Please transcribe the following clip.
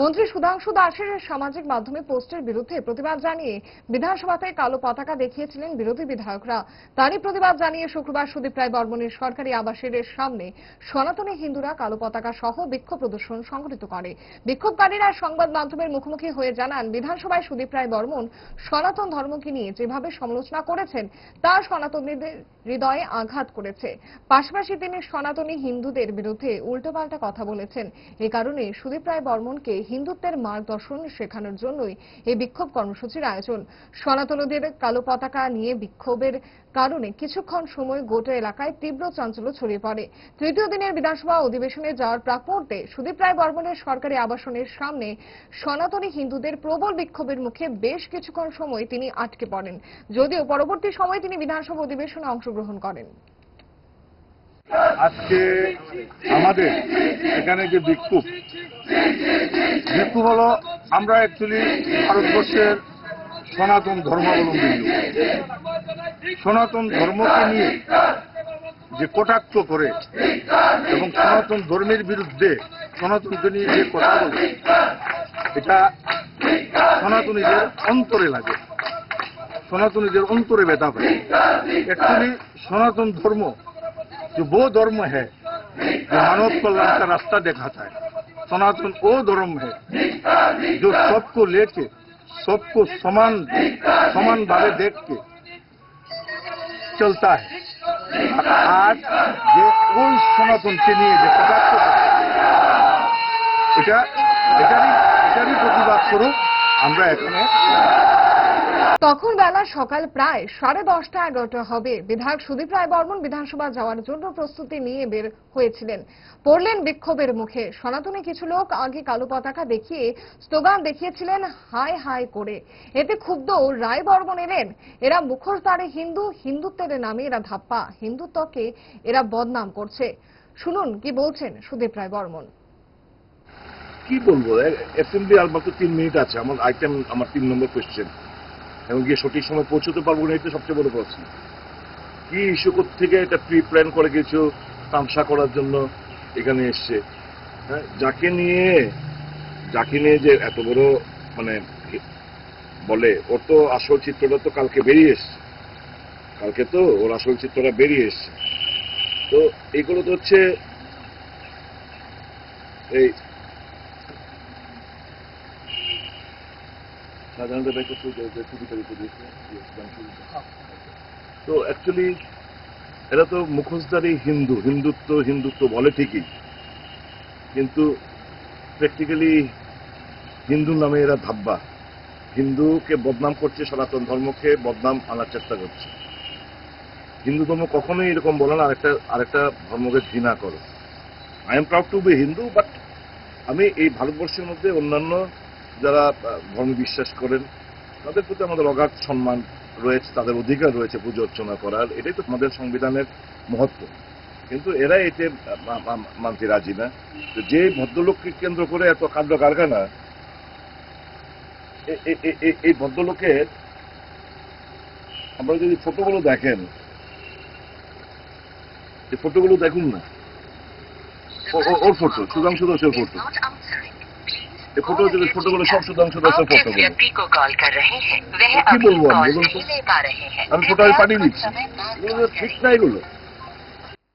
মন্ত্রী সুধাংশু দাসের সামাজিক মাধ্যমে পোস্টের বিরুদ্ধে প্রতিবাদ জানিয়ে বিধানসভাতে কালো পতাকা দেখিয়েছিলেন বিরোধী বিধায়করা। তারই প্রতিবাদ জানিয়ে শুক্রবার সুদীপ রায় বর্মনের সরকারি আবাসের সামনে সনাতনী হিন্দুরা কালো পতাকা সহ বিক্ষোভ প্রদর্শন সংঘটিত করে। বিক্ষোভকারীরা সংবাদ মাধ্যমের মুখোমুখি হয়ে জানান, বিধানসভায় সুদীপ রায় বর্মন সনাতন ধর্মকে নিয়ে যেভাবে সমালোচনা করেছেন, তা সনাতনীদের হৃদয়ে আঘাত করেছে। পাশাপাশি তিনি সনাতনী হিন্দুদের বিরুদ্ধে উল্টোপাল্টা কথা বলেছেন। এ কারণে সুদীপ রায় বর্মনকে হিন্দুত্বের মার্গদর্শন শেখানোর জন্যই এই বিক্ষোভ কর্মসূচির আয়োজন। সনাতনদের কালো পতাকা নিয়ে বিক্ষোভের কারণে কিছুক্ষণ সময় গোটা এলাকায় তীব্র চাঞ্চল্য ছড়িয়ে পড়ে। তৃতীয় দিনের বিধানসভা অধিবেশনে যাওয়ার প্রাক মুহূর্তে সুদীপ রায় বর্মনের সরকারি আবাসনের সামনে সনাতনী হিন্দুদের প্রবল বিক্ষোভের মুখে বেশ কিছুক্ষণ সময় তিনি আটকে পড়েন। যদিও পরবর্তী সময়ে তিনি বিধানসভা অধিবেশনে অংশগ্রহণ করেন। আজকে আমাদের এখানে যে বিক্ষোভ বিক্ষোভ হলো আমরা অ্যাকচুয়ালি ভারতবর্ষের সনাতন ধর্মাবলম্বী সনাতন ধর্মকে নিয়ে যে কটাক্ষ করে এবং সনাতন ধর্মের বিরুদ্ধে সনাতনকে নিয়ে যে কথা বলে, এটা সনাতনীদের অন্তরে লাগে। সনাতনীদের অন্তরে ব্যথা পায় অ্যাকচুয়ালি সনাতন ধর্ম जो वो धर्म है जो मानव कल्याण का रास्ता दिखाता है सनातन वो धर्म है जो सबको लेके सबको समान समान भावे देख के चलता है আর আজ যে ওই সনাতনকে নিয়ে যে কটাক্ষ করে, এটা এটারই এটারই প্রতিবাদ স্বরূপ আমরা এখানে তখন বেলা সকাল প্রায় সাড়ে দশটা এগারোটা হবে। বিধায়ক সুদীপ রায় বর্মন বিধানসভা যাওয়ার জন্য প্রস্তুতি নিয়ে বের হয়েছিলেন। পড়লেন বিক্ষোভের মুখে। সনাতনী কিছু লোক আগে কালো পতাকা দেখিয়ে স্লোগান দেখিয়েছিলেন হাই হাই করে। এতে ক্ষুব্ধ রায় বর্মন এলেন। এরা মুখোশধারী হিন্দু, হিন্দুত্বের নামে এরা ধাপ্পা, হিন্দুত্বকে এরা বদনাম করছে। শুনুন কি বলছেন সুদীপ রায় বর্মন। কি বলব? অ্যাসেম্বলি আর মাত্র তিন মিনিট আছে। আমার আইটেম আমার তিন নম্বর কোয়েশ্চেন এবং গিয়ে সঠিক সময় পৌঁছতে পারব না এটা সবচেয়ে বড় প্রশ্ন কি ইস্যু থেকে এটা প্রি প্ল্যান করে কিছু তামসা করার জন্য এখানে এসছে? হ্যাঁ যাকে নিয়ে যাকে নিয়ে যে এত বড় মানে বলে, ওর তো আসল চিত্রটা তো কালকে বেরিয়ে এসছে। কালকে তো ওর আসল চিত্রটা বেরিয়ে এসছে। তো এগুলো তো হচ্ছে এই সাধারণত ব্যাংক তো অ্যাকচুয়ালি এরা তো মুখোশধারী হিন্দু, হিন্দুত্ব হিন্দুত্ব বলে ঠিকই। কিন্তু প্র্যাকটিক্যালি হিন্দু নামে এরা ধাব্বা হিন্দুকে বদনাম করছে সনাতন ধর্মকে, বদনাম আনার চেষ্টা করছে। হিন্দু ধর্ম কখনোই এরকম বলে না, আরেকটা আরেকটা ধর্মকে ঘৃণা করো। I am proud to be Hindu but আমি এই ভারতবর্ষের মধ্যে অন্যান্য যারা ধর্মে বিশ্বাস করেন তাদের প্রতি আমাদের অগাধ সম্মান রয়েছে তাদের অধিকার রয়েছে পুজো অর্চনা করার এটাই তো আমাদের সংবিধানের মহত্ব। কিন্তু এরা এতে মানতে রাজি না। যে ভদ্রলোককে কেন্দ্র করে এত কাণ্ড কারখানা এই ভদ্রলোকের আপনারা যদি ফটোগুলো দেখেন এই ফটোগুলো দেখুন না। ওর ফটো সুধাংশু দাসের ফটো। ফটো গুলো ফটো গুলো সব শতাংশ দশ ফটো কি বলব আমি বলুন আমি ফটো আমি পাঠিয়ে দিচ্ছি ঠিক না এগুলো